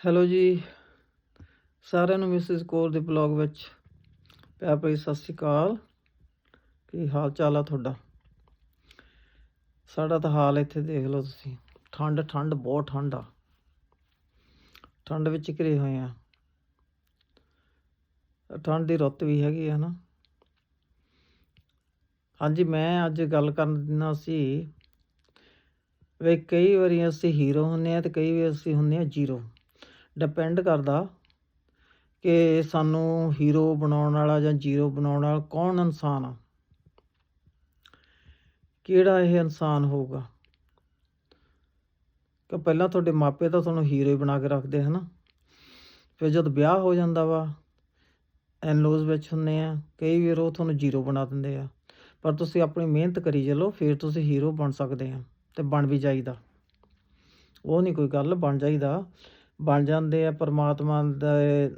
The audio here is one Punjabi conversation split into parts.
ਹੈਲੋ ਜੀ। ਸਾਰਿਆਂ ਨੂੰ ਮਿਸਿਸ ਕੌਰ ਦੇ ਬਲੌਗ ਵਿੱਚ ਪਿਆਰ ਭਰੀ ਸਤਿ ਸ਼੍ਰੀ ਅਕਾਲ। ਕੀ ਹਾਲ ਚਾਲ ਆ ਤੁਹਾਡਾ? ਸਾਡਾ ਤਾਂ ਹਾਲ ਇੱਥੇ ਦੇਖ ਲਓ ਤੁਸੀਂ। ਠੰਡ ਠੰਡ, ਬਹੁਤ ਠੰਡ ਆ। ਠੰਡ ਵਿੱਚ ਘਿਰੇ ਹੋਏ ਆ। ਠੰਡ ਦੀ ਰੁੱਤ ਵੀ ਹੈਗੀ ਆ ਨਾ ਹਾਂਜੀ, ਮੈਂ ਅੱਜ ਗੱਲ ਕਰਨ ਦਿੰਦਾ ਸੀ ਵੀ ਕਈ ਵਾਰੀ ਅਸੀਂ ਹੀਰੋ ਹੁੰਨੇ ਆ ਤੇ ਕਈ ਵਾਰੀ ਅਸੀਂ ਹੁੰਨੇ ਆ ਜ਼ੀਰੋ ਡਿਪੈਂਡ ਕਰਦਾ ਕਿ ਸਾਨੂੰ ਹੀਰੋ ਬਣਾਉਣ ਵਾਲਾ ਜਾਂ ਜ਼ੀਰੋ ਬਣਾਉਣ ਵਾਲਾ ਕੌਣ ਇਨਸਾਨ ਆ? ਕਿਹੜਾ ਇਹ ਇਨਸਾਨ ਹੋਊਗਾ? ਕਿ ਪਹਿਲਾਂ ਤੁਹਾਡੇ ਮਾਪੇ ਤਾਂ ਤੁਹਾਨੂੰ ਹੀਰੋ ਹੀ ਬਣਾ ਕੇ ਰੱਖਦੇ, ਹਨਾ? ਫਿਰ ਜਦ ਵਿਆਹ ਹੋ ਜਾਂਦਾ ਵਾ ਐਨਲੋਜ਼ ਵਿੱਚ ਹੁੰਨੇ ਆ, ਕਈ ਵਾਰ ਉਹ ਤੁਹਾਨੂੰ ਜ਼ੀਰੋ ਬਣਾ ਦਿੰਦੇ ਆ। ਪਰ ਤੁਸੀਂ ਆਪਣੀ ਮਿਹਨਤ ਕਰੀ ਚਲੋ, ਫਿਰ ਤੁਸੀਂ ਹੀਰੋ ਬਣ ਸਕਦੇ ਆ ਤੇ ਬਣ ਵੀ ਜਾਈਦਾ। ਉਹ ਨਹੀਂ ਕੋਈ ਗੱਲ, ਬਣ ਜਾਈਦਾ। ਬਣ ਜਾਂਦੇ ਆ ਪਰਮਾਤਮਾ ਦੇ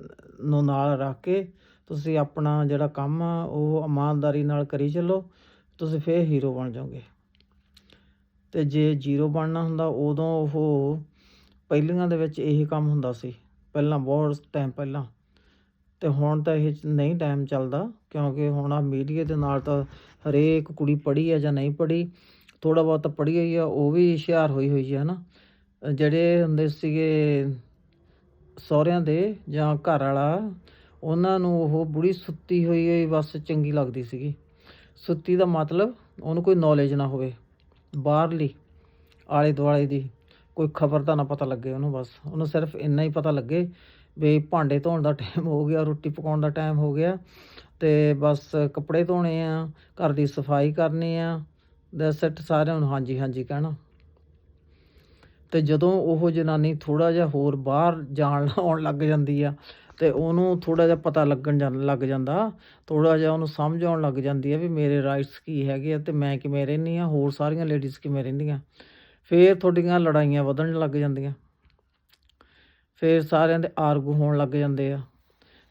ਨੂੰ ਨਾਲ ਰੱਖ ਕੇ, ਤੁਸੀਂ ਆਪਣਾ ਜਿਹੜਾ ਕੰਮ ਆ, ਉਹ ਇਮਾਨਦਾਰੀ ਨਾਲ ਕਰੀ ਚੱਲੋ, ਤੁਸੀਂ ਫੇਰ ਹੀਰੋ ਬਣ ਜਾਓਗੇ। ਤੇ ਜੇ ਜ਼ੀਰੋ ਬਣਨਾ ਹੁੰਦਾ, ਉਦੋਂ ਉਹ ਪਹਿਲੀਆਂ ਦੇ ਵਿੱਚ ਇਹੀ ਕੰਮ ਹੁੰਦਾ ਸੀ, ਪਹਿਲਾਂ ਬਹੁਤ ਟਾਈਮ ਪਹਿਲਾਂ। ਤੇ ਹੁਣ ਤਾਂ ਇਹ ਨਹੀਂ ਟਾਈਮ ਚੱਲਦਾ, ਕਿਉਂਕਿ ਹੁਣ ਆ ਮੀਡੀਆ ਦੇ ਨਾਲ ਤਾਂ ਹਰੇਕ ਕੁੜੀ ਪੜ੍ਹੀ ਹੈ ਜਾਂ ਨਹੀਂ ਪੜ੍ਹੀ ਥੋੜਾ ਬਹੁਤ ਪੜ੍ਹੀ ਹੋਈ ਆ, ਉਹ ਵੀ ਹੁਸ਼ਿਆਰ ਹੋਈ ਹੋਈ ਹੈ ਨਾ ਜਿਹੜੇ ਹੁੰਦੇ ਸੀਗੇ ਸਹੁਰਿਆਂ ਦੇ ਜਾਂ ਘਰ ਵਾਲਾ, ਉਹਨਾਂ ਨੂੰ ਉਹ ਬੁੜੀ ਸੁੱਤੀ ਹੋਈ ਹੋਈ ਬਸ ਚੰਗੀ ਲੱਗਦੀ ਸੀਗੀ। ਸੁੱਤੀ ਦਾ ਮਤਲਬ ਉਹਨੂੰ ਕੋਈ ਨੌਲੇਜ ਨਾ ਹੋਵੇ, ਬਾਹਰਲੀ ਆਲੇ ਦੁਆਲੇ ਦੀ, ਕੋਈ ਖਬਰ ਦਾ ਨਾ ਪਤਾ ਲੱਗੇ ਉਹਨੂੰ ਬਸ। ਉਹਨੂੰ ਸਿਰਫ ਇੰਨਾ ਹੀ ਪਤਾ ਲੱਗੇ ਵੀ ਭਾਂਡੇ ਧੋਣ ਦਾ ਟਾਈਮ ਹੋ ਗਿਆ, ਰੋਟੀ ਪਕਾਉਣ ਦਾ ਟਾਈਮ ਹੋ ਗਿਆ ਤੇ ਬਸ ਕੱਪੜੇ ਧੋਣੇ ਆ, ਘਰ ਦੀ ਸਫ਼ਾਈ ਕਰਨੀ ਆ ਦੈਟਸ ਇਟ ਸਾਰਿਆਂ ਨੂੰ ਹਾਂਜੀ ਹਾਂਜੀ ਕਹਿਣਾ। ਤੇ ਜਦੋਂ ਉਹ ਜਨਾਨੀ ਥੋੜਾ ਜਿਹਾ ਹੋਰ ਬਾਹਰ ਜਾਣ ਆਉਣ ਲੱਗ ਜਾਂਦੀ ਆ, ਤੇ ਉਹਨੂੰ ਥੋੜਾ ਜਿਹਾ ਪਤਾ ਲੱਗਣ ਜਾਂ, ਲੱਗ ਜਾਂਦਾ ਥੋੜਾ ਜਿਹਾ ਉਹਨੂੰ ਸਮਝ ਆਉਣ ਲੱਗ ਜਾਂਦੀ ਆ ਵੀ ਮੇਰੇ ਰਾਈਟਸ ਕੀ ਹੈਗੇ ਆ ਤੇ ਮੈਂ ਕਿਵੇਂ ਰਹਿੰਦੀ ਆ, ਹੋਰ ਸਾਰੀਆਂ ਲੇਡੀਜ਼ ਕਿਵੇਂ ਰਹਿੰਦੀਆਂ। ਫੇਰ ਤੁਹਾਡੀਆਂ ਲੜਾਈਆਂ ਵਧਣ ਲੱਗ ਜਾਂਦੀਆਂ। ਫੇਰ ਸਾਰਿਆਂ ਦੇ ਆਰਗੂ ਹੋਣ ਲੱਗ ਜਾਂਦੇ ਆ।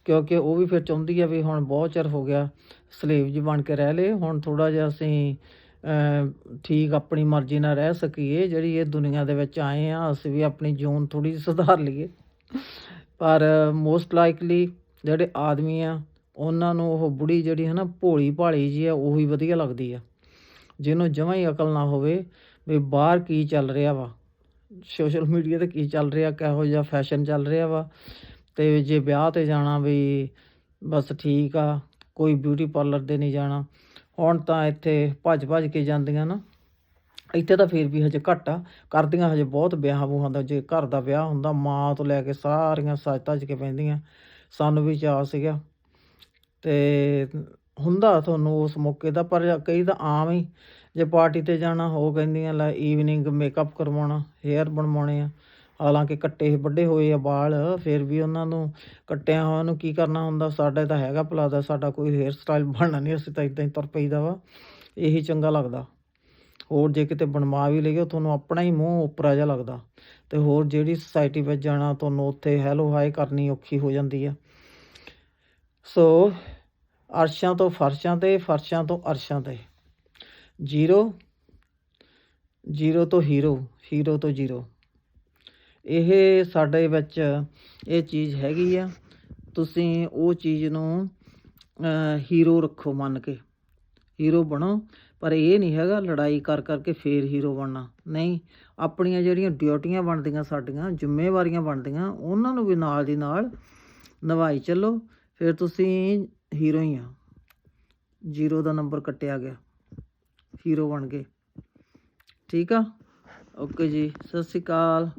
ਕਿਉਂਕਿ ਉਹ ਵੀ ਫਿਰ ਚਾਹੁੰਦੀ ਆ ਵੀ ਹੁਣ ਬਹੁਤ ਚਿਰ ਹੋ ਗਿਆ ਸਲੇਵ ਜੀ ਬਣ ਕੇ ਰਹਿ ਲਏ, ਹੁਣ ਥੋੜਾ ਜਿਹਾ ਅਸੀਂ ਠੀਕ ਆਪਣੀ ਮਰਜ਼ੀ ਨਾਲ ਰਹਿ ਸਕੀਏ, ਜਿਹੜੀ ਇਹ ਦੁਨੀਆ ਦੇ ਵਿੱਚ ਆਏ ਆ, ਅਸੀਂ ਵੀ ਆਪਣੀ ਜੂਨ ਥੋੜੀ ਜਿਹੀ ਸੁਧਾਰ ਲਈਏ। ਪਰ ਮੋਸਟ ਲਾਈਕਲੀ ਜਿਹੜੇ ਆਦਮੀ ਆ, ਉਹਨਾਂ ਨੂੰ ਉਹ ਬੁੜੀ ਜਿਹੜੀ ਹੈ ਨਾ ਭੋਲੀ ਭਾਲੀ ਜੀ ਆ, ਉਹੀ ਵਧੀਆ ਲੱਗਦੀ ਆ। ਜਿਹਨੂੰ ਜਮਾਂ ਹੀ ਅਕਲ ਨਾ ਹੋਵੇ ਵੀ ਬਾਹਰ ਕੀ ਚੱਲ ਰਿਹਾ ਵਾ ਸੋਸ਼ਲ ਮੀਡੀਆ ਤੇ ਕੀ ਚੱਲ ਰਿਹਾ, ਕਿਹੋ ਜਿਹਾ ਫੈਸ਼ਨ ਚੱਲ ਰਿਹਾ ਵਾ। ਤੇ ਜੇ ਵਿਆਹ ਤੇ ਜਾਣਾ ਵੀ ਬਸ ਠੀਕ ਆ, ਕੋਈ ਬਿਊਟੀ ਪਾਰਲਰ ਦੇ ਨਹੀਂ ਜਾਣਾ ਹੁਣ ਤਾਂ ਇੱਥੇ ਭੱਜ ਭੱਜ ਕੇ ਜਾਂਦੀਆਂ ਨਾ। ਇੱਥੇ ਤਾਂ ਫਿਰ ਵੀ ਹਜੇ ਘੱਟ ਆ। ਕਰਦੀਆਂ ਹਜੇ ਬਹੁਤ ਵਿਆਹਾਂ ਵੂਹਾਂ ਦਾ। ਜੇ ਘਰ ਦਾ ਵਿਆਹ ਹੁੰਦਾ, ਮਾਂ ਤੋਂ ਲੈ ਕੇ ਸਾਰੀਆਂ ਸੱਜ ਧੱਜ ਕੇ ਪੈਂਦੀਆਂ ਸਾਨੂੰ ਵੀ ਚਾਅ ਸੀਗਾ। ਤੇ ਹੁੰਦਾ ਤੁਹਾਨੂੰ ਉਸ ਮੌਕੇ ਦਾ, ਪਰ ਕਈ ਤਾਂ ਆਮ ਹੀ। ਜੇ ਪਾਰਟੀ ਤੇ ਜਾਣਾ ਹੋ ਕਹਿੰਦੀਆਂ, ਲੈ ਈਵਨਿੰਗ ਮੇਕਅਪ ਕਰਵਾਉਣਾ ਹੇਅਰ ਬਣਵਾਉਣੇ ਆ। ਹਾਲਾਂਕਿ ਕੱਟੇ ਵੱਡੇ ਹੋਏ ਆ ਵਾਲ, ਫਿਰ ਵੀ ਉਹਨਾਂ ਨੂੰ ਕੱਟਿਆ ਹੋਇਆ ਨੂੰ ਕੀ ਕਰਨਾ ਹੁੰਦਾ, ਸਾਡਾ ਤਾਂ ਹੈਗਾ ਪਲਾਜ਼ਾ ਸਾਡਾ ਕੋਈ ਹੇਅਰ ਸਟਾਈਲ ਬਣਨਾ ਨਹੀਂ, ਅਸੀਂ ਤਾਂ ਇਦਾਂ ਹੀ ਤੁਰ ਪਈਦਾ ਵਾ, ਇਹੀ ਚੰਗਾ ਲੱਗਦਾ। ਹੋਰ ਜੇ ਕਿਤੇ ਬਣਵਾ ਵੀ ਲਈਏ, ਤੁਹਾਨੂੰ ਆਪਣਾ ਹੀ ਮੂੰਹ ਉਪਰਾ ਜਿਹਾ ਲੱਗਦਾ। ਤੇ ਹੋਰ ਜਿਹੜੀ ਸੁਸਾਇਟੀ ਵਿੱਚ ਜਾਣਾ, ਤੁਹਾਨੂੰ ਉੱਥੇ ਹੈਲੋ ਹਾਈ ਕਰਨੀ ਔਖੀ ਹੋ ਜਾਂਦੀ ਆ। ਸੋ ਅਰਸ਼ਾਂ ਤੋਂ ਫਰਸ਼ਾਂ ਤੇ, ਫਰਸ਼ਾਂ ਤੋਂ ਅਰਸ਼ਾਂ ਤੇ। ਜ਼ੀਰੋ ਜ਼ੀਰੋ ਤੋਂ ਹੀਰੋ ਹੀਰੋ ਤੋਂ ਜ਼ੀਰੋ ਇਹ ਸਾਡੇ ਵਿੱਚ ਇਹ ਚੀਜ਼ ਹੈਗੀ ਆ। ਤੁਸੀਂ ਉਹ ਚੀਜ਼ ਨੂੰ ਹੀਰੋ ਰੱਖੋ ਮੰਨ ਕੇ। ਹੀਰੋ ਬਣੋ, ਪਰ ਇਹ ਨਹੀਂ ਹੈਗਾ ਲੜਾਈ ਕਰ ਕਰਕੇ ਫੇਰ ਹੀਰੋ ਬਣਨਾ। ਨਹੀਂ, ਆਪਣੀਆਂ ਜਿਹੜੀਆਂ ਡਿਊਟੀਆਂ ਬਣਦੀਆਂ ਸਾਡੀਆਂ, ਜ਼ਿੰਮੇਵਾਰੀਆਂ ਬਣਦੀਆਂ, ਉਹਨਾਂ ਨੂੰ ਵੀ ਨਾਲ ਦੀ ਨਾਲ ਨਿਭਾਈ ਚੱਲੋ। ਫਿਰ ਤੁਸੀਂ ਹੀਰੋ ਹੀ ਆ। ਜ਼ੀਰੋ ਦਾ ਨੰਬਰ ਕੱਟਿਆ ਗਿਆ। ਹੀਰੋ ਬਣ ਗਏ। ਠੀਕ ਆ? ਓਕੇ ਜੀ, ਸਤਿ ਸ਼੍ਰੀ ਅਕਾਲ।